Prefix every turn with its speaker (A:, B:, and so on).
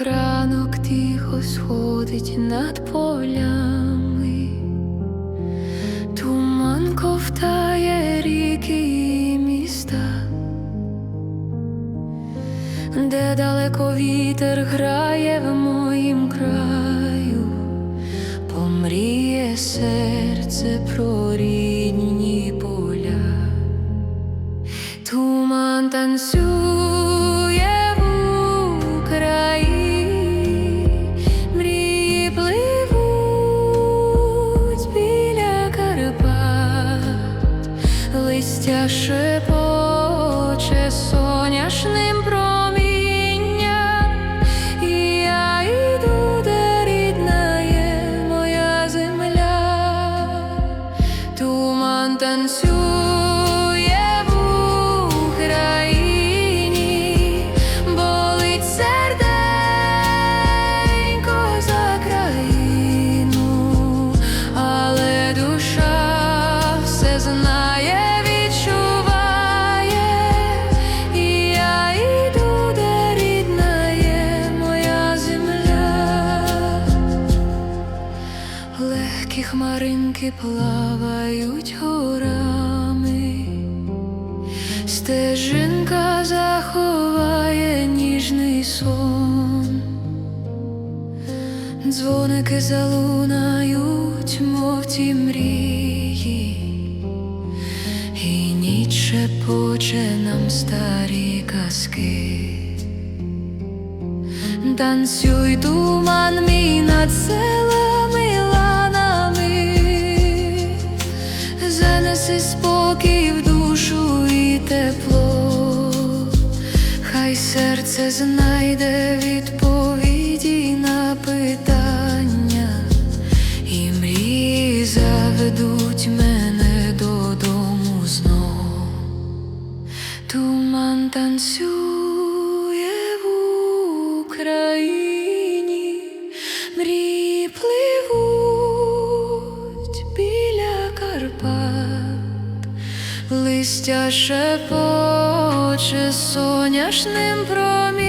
A: ранок тихо сходить над полями, туман ковтає ріки і міста, де далеко вітер грає в моїм краю, помріє серце про рідні поля. Туман танцює шепоче соняшним хмаринки плавають горами, стежинка заховає ніжний сон, дзвоники залунають, мов ті мрії, і ніч шепоче нам старі казки. Танцюй туман мій над селами серце знайде відповіді на питання, і мрії заведуть мене додому знов. Туман танцює в Україні, мрії пливуть біля Карпат, листя шепоче соняшним промінням.